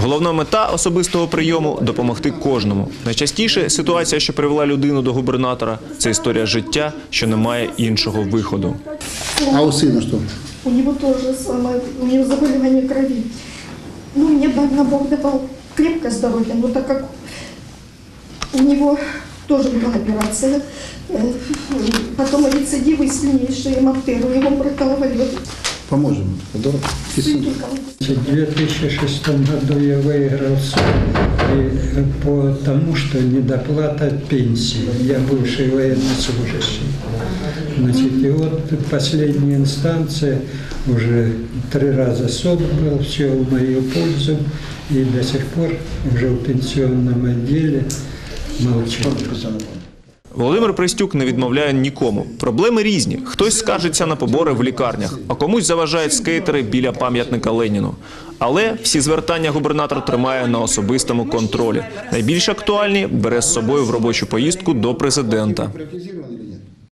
Головна мета особистого прийому допомогти кожному. Найчастіше ситуація, що привела людину до губернатора, це історія життя, що не має іншого виходу. А у сына что? У него тоже самое, у него заболевание крови. Ну, мне наверное, Бог давал крепкое здоровье, но так как у него тоже была операция, э, потом рецидивы сильнейшие, гемоптеру, его прокалывали Поможем. В 2006 году я выиграл суд по тому, что недоплата пенсии. Я бывший военнослужащий. Значит, и вот последняя инстанция, уже три раза суд был, все в мою пользу, и до сих пор уже в пенсионном отделе молчу. Володимир Пристюк не відмовляє нікому. Проблеми різні. Хтось скаржиться на побори в лікарнях, а комусь заважають скейтери біля пам'ятника Леніну. Але всі звертання губернатор тримає на особистому контролі. Найбільш актуальні бере з собою в робочу поїздку до президента.